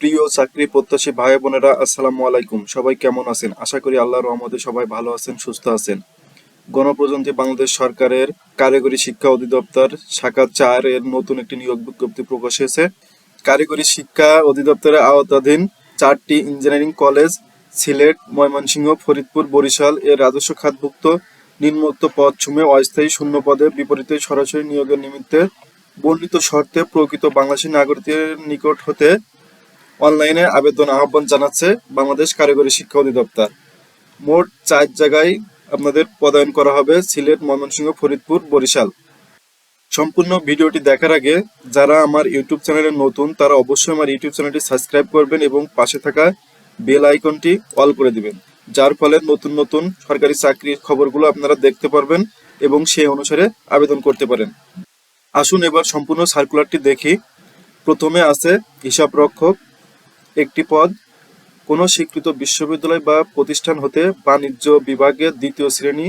প্রিয় চাকরি প্রত্যাশী ভাই বোনেরা, আসসালামু আলাইকুম। সবাই কেমন আছেন? আশা করি আল্লাহর রহমতে সবাই ভালো আছেন, সুস্থ আছেন। গণপ্রজাতন্ত্রী বাংলাদেশ সরকারের কারিগরি শিক্ষা অধিদপ্তর শাখা চার এর নতুন একটি নিয়োগ বিজ্ঞপ্তি প্রকাশ হয়েছে। কারিগরি শিক্ষা অধিদপ্তরের আওতাধীন চারটি ইঞ্জিনিয়ারিং কলেজ, সিলেট, ময়মনসিংহ, ফরিদপুর, বরিশাল এর রাজস্ব খাতভুক্ত নিম্নোক্ত পদ ছুমে অস্থায়ী শূন্য পদে বিপরীতে সরাসরি নিয়োগের নিমিত্তে বর্ণিত শর্তে প্রকৃত বাংলাদেশী নাগরিকের নিকট হতে অনলাইনে আবেদন আহ্বান জানাচ্ছে বাংলাদেশ কারিগরি শিক্ষা অধিদপ্তর। মোট চার জায়গায় আপনাদের পদায়ন করা হবে সিলেট, ময়মনসিংহ, ফরিদপুর, বরিশাল। সম্পূর্ণ ভিডিওটি দেখার আগে যারা আমার ইউটিউব চ্যানেলে নতুন, তারা অবশ্যই আমার ইউটিউব চ্যানেলটি সাবস্ক্রাইব করবেন এবং পাশে থাকা বেল আইকনটি অল করে দিবেন, যার ফলে নতুন নতুন সরকারি চাকরির খবরগুলো আপনারা দেখতে পারবেন এবং সেই অনুসারে আবেদন করতে পারেন। আসুন এবার সম্পূর্ণ সার্কুলারটি দেখি। প্রথমে আছে হিসাব রক্ষক একটি পদ। কোনো স্বীকৃত বিশ্ববিদ্যালয় বা প্রতিষ্ঠান হতে বাণিজ্য বিভাগে দ্বিতীয় শ্রেণি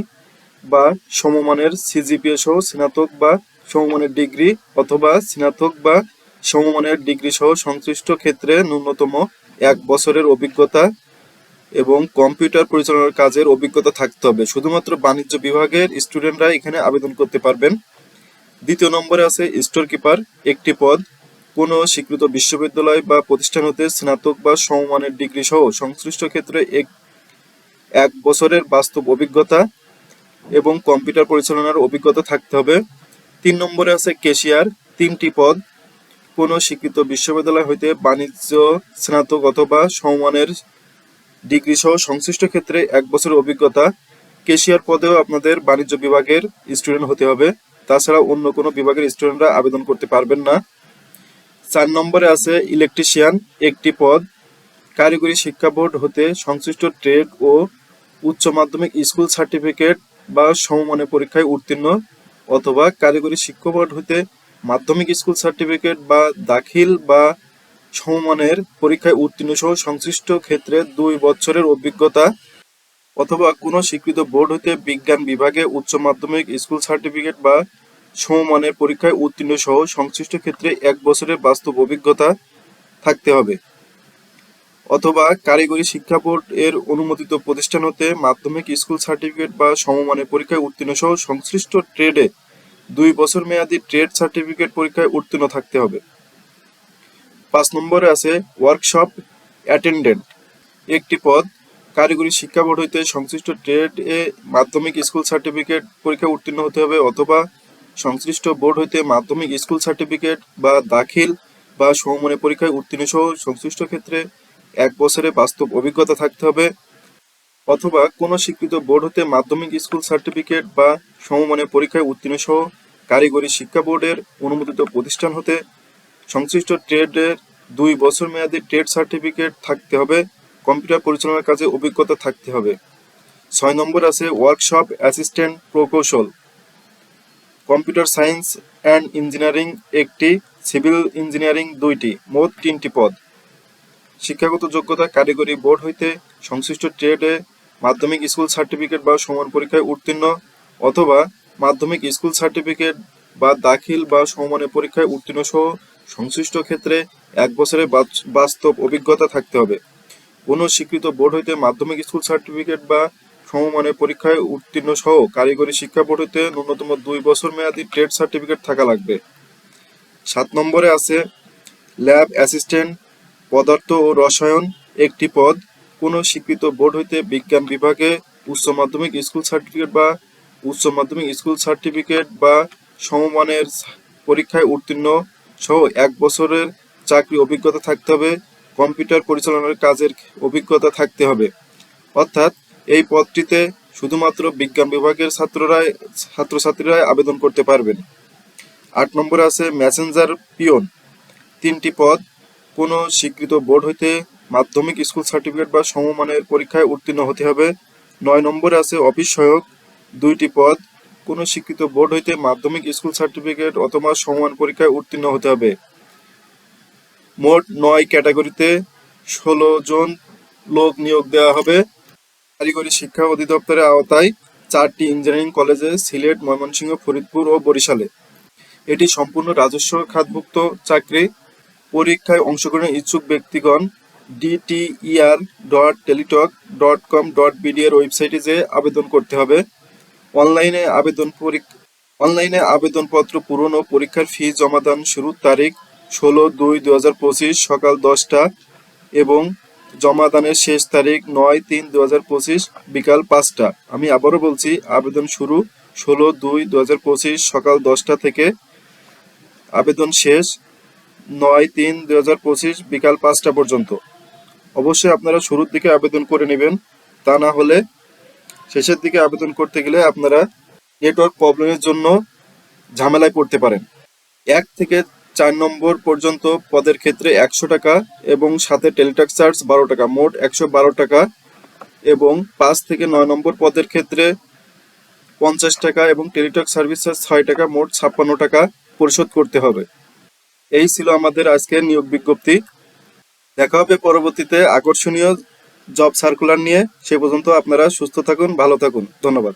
বা সমমানের সিজিপিএ সহ স্নাতক বা সমমানের ডিগ্রি অথবা স্নাতক বা সমমানের ডিগ্রি সহ সংশ্লিষ্ট ক্ষেত্রে ন্যূনতম এক বছরের অভিজ্ঞতা এবং কম্পিউটার পরিচালনার কাজের অভিজ্ঞতা থাকতে হবে। শুধুমাত্র বাণিজ্য বিভাগের স্টুডেন্টরা এখানে আবেদন করতে পারবেন। দ্বিতীয় নম্বরে আছে স্টোর কিপার একটি পদ কোনো স্বীকৃত বিশ্ববিদ্যালয় বা প্রতিষ্ঠান হতে স্নাতক বা সমমানের ডিগ্রি সহ সংশ্লিষ্ট ক্ষেত্রে এক এক বছরের বাস্তব অভিজ্ঞতা এবং কম্পিউটার পরিচালনার অভিজ্ঞতা থাকতে হবে। তিন নম্বরে আছে কেশিয়ার তিনটি পদ। কোনো স্বীকৃত বিশ্ববিদ্যালয় হইতে বাণিজ্য, স্নাতক অথবা সমমানের ডিগ্রি সহ সংশ্লিষ্ট ক্ষেত্রে এক বছরের অভিজ্ঞতা। কেশিয়ার পদেও আপনাদের বাণিজ্য বিভাগের স্টুডেন্ট হতে হবে। তাছাড়া অন্য কোনো বিভাগের স্টুডেন্টরা আবেদন করতে পারবেন না। চার নম্বরে আছে ইলেকট্রিশিয়ান, একটি পদ। কারিগরি শিক্ষা বোর্ড হতে সংশ্লিষ্ট ট্রেড ও উচ্চ মাধ্যমিক স্কুল সার্টিফিকেট বা সমমানের পরীক্ষায় উত্তীর্ণ অথবা কারিগরি শিক্ষা বোর্ড হতে মাধ্যমিক স্কুল সার্টিফিকেট বা দাখিল বা সমমানের পরীক্ষায় উত্তীর্ণ সহ সংশ্লিষ্ট ক্ষেত্রে দুই বছরের অভিজ্ঞতা অথবা কোনো স্বীকৃত বোর্ড হতে বিজ্ঞান বিভাগে উচ্চ মাধ্যমিক স্কুল সার্টিফিকেট বা সমমানের পরীক্ষায় উত্তীর্ণ সহ সংশ্লিষ্ট ক্ষেত্রে এক বছরের বাস্তব অভিজ্ঞতা থাকতে হবে। অথবা কারিগরি শিক্ষা বোর্ড এর অনুমোদিত প্রতিষ্ঠান হতে মাধ্যমিক স্কুল সার্টিফিকেট বা সমমানের পরীক্ষায় উত্তীর্ণ সহ সংশ্লিষ্ট ট্রেডে দুই বছর মেয়াদী ট্রেড সার্টিফিকেট পরীক্ষায় উত্তীর্ণ থাকতে হবে। পাঁচ নম্বরে আছে ওয়ার্কশপ অ্যাটেন্ডেন্ট। একটি পদ কারিগরি শিক্ষা বোর্ড হইতে সংশ্লিষ্ট ট্রেড এ মাধ্যমিক স্কুল সার্টিফিকেট পরীক্ষা উত্তীর্ণ হতে হবে অথবা সংশ্লিষ্ট বোর্ড হইতে মাধ্যমিক স্কুল সার্টিফিকেট বা দাখিল বা সমমানের পরীক্ষায় উত্তীর্ণ সহ সংশ্লিষ্ট ক্ষেত্রে এক বছরের বাস্তব অভিজ্ঞতা থাকতে হবে অথবা কোনো স্বীকৃত বোর্ড হতে মাধ্যমিক স্কুল সার্টিফিকেট বা সমমানের পরীক্ষায় উত্তীর্ণ সহ কারিগরি শিক্ষা বোর্ডের অনুমোদিত প্রতিষ্ঠান হতে সংশ্লিষ্ট ট্রেডের দুই বছর মেয়াদী ট্রেড সার্টিফিকেট থাকতে হবে, কম্পিউটার পরিচালনার কাজে অভিজ্ঞতা থাকতে হবে। ছয় নম্বর আছে ওয়ার্কশপ অ্যাসিস্ট্যান্ট প্রকৌশল। কম্পিউটার সায়েন্স অ্যান্ড ইঞ্জিনিয়ারিং একটি, সিভিল ইঞ্জিনিয়ারিং দুইটি, মোট তিনটি পদ। শিক্ষাগত যোগ্যতা কারিগরি বোর্ড হইতে সংশ্লিষ্ট ট্রেডে মাধ্যমিক স্কুল সার্টিফিকেট বা সমান পরীক্ষায় উত্তীর্ণ অথবা মাধ্যমিক স্কুল সার্টিফিকেট বা দাখিল বা সমমানের পরীক্ষায় উত্তীর্ণ সহ সংশ্লিষ্ট ক্ষেত্রে এক বছরের বাস্তব অভিজ্ঞতা থাকতে হবে। কোনো স্বীকৃত বোর্ড হইতে মাধ্যমিক স্কুল সার্টিফিকেট বা সমমানের পরীক্ষায় উত্তীর্ণ সহ কারিগরি শিক্ষা বোর্ড হইতে ন্যূনতম দুই বছর মেয়াদী ট্রেড সার্টিফিকেট থাকা লাগবে। সাত নম্বরে আছে ল্যাব অ্যাসিস্ট্যান্ট, পদার্থ ও রসায়ন, একটি পদ। কোনো স্বীকৃত বোর্ড হইতে বিজ্ঞান বিভাগে উচ্চ মাধ্যমিক স্কুল সার্টিফিকেট বা উচ্চ মাধ্যমিক স্কুল সার্টিফিকেট বা সমমানের পরীক্ষায় উত্তীর্ণ সহ এক বছরের চাকরি অভিজ্ঞতা থাকতে হবে। কম্পিউটার পরিচালনার কাজের অভিজ্ঞতা থাকতে হবে। অর্থাৎ এই পদটিতে শুধুমাত্র বিজ্ঞান বিভাগের ছাত্ররাই, ছাত্রছাত্রীরাই আবেদন করতে পারবেন। আট নম্বরে আছে ম্যাসেঞ্জার পিয়ন। তিনটি পদ, কোনো স্বীকৃত বোর্ড হইতে মাধ্যমিক স্কুল সার্টিফিকেট বা সমমানের পরীক্ষায় উত্তীর্ণ হতে হবে। নয় নম্বরে আছে অফিস সহায়ক। দুইটি পদ, কোনো স্বীকৃত বোর্ড হইতে মাধ্যমিক স্কুল সার্টিফিকেট অথবা সমমান পরীক্ষায় উত্তীর্ণ হতে হবে। মোট নয় ক্যাটাগরিতে ষোলো জন লোক নিয়োগ দেওয়া হবে। কারিগরি শিক্ষা অধিদপ্তরের আওতায় চারটি ইঞ্জিনিয়ারিং কলেজে সিলেট, ময়মনসিংহ, ফরিদপুর ও বরিশালে। এটি সম্পূর্ণ রাজস্ব খাতভুক্ত চাকরি। পরীক্ষায় অংশগ্রহণের ইচ্ছুক ব্যক্তিগণ DTER dot Teletalk dot com dot BD এর ওয়েবসাইটে যে আবেদন করতে হবে। অনলাইনে আবেদন অনলাইনে আবেদনপত্র পূরণ ও পরীক্ষার ফি জমাদান শুরুর তারিখ ষোলো দুই দু সকাল দশটা এবং জমাদানের শেষ তারিখ নয় তিন দু হাজার পঁচিশ বিকাল পাঁচটা। আমি আবারও বলছি, আবেদন শুরু ষোলো দুই দু হাজার পঁচিশ সকাল দশটা থেকে। আবেদন শেষ নয় তিন দু হাজার পঁচিশ বিকাল পাঁচটা পর্যন্ত। অবশ্যই আপনারা শুরুর দিকে আবেদন করে নেবেন। তা না হলে শেষের দিকে আবেদন করতে গেলে আপনারা নেটওয়ার্ক প্রবলেমের জন্য ঝামেলায় পড়তে পারেন। এক থেকে চার নম্বর পর্যন্ত পদের ক্ষেত্রে একশো টাকা এবং সাথে টেলিটক চার্জ বারো টাকা, মোট একশো বারো টাকা এবং পাঁচ থেকে নয় নম্বর পদের ক্ষেত্রে পঞ্চাশ টাকা এবং টেলিটক সার্ভিস চার্জ ছয় টাকা, মোট ছাপ্পান্ন টাকা পরিশোধ করতে হবে। এই ছিল আমাদের আজকের নিয়োগ বিজ্ঞপ্তি। দেখা হবে পরবর্তীতে আকর্ষণীয় জব সার্কুলার নিয়ে। সে পর্যন্ত আপনারা সুস্থ থাকুন, ভালো থাকুন। ধন্যবাদ।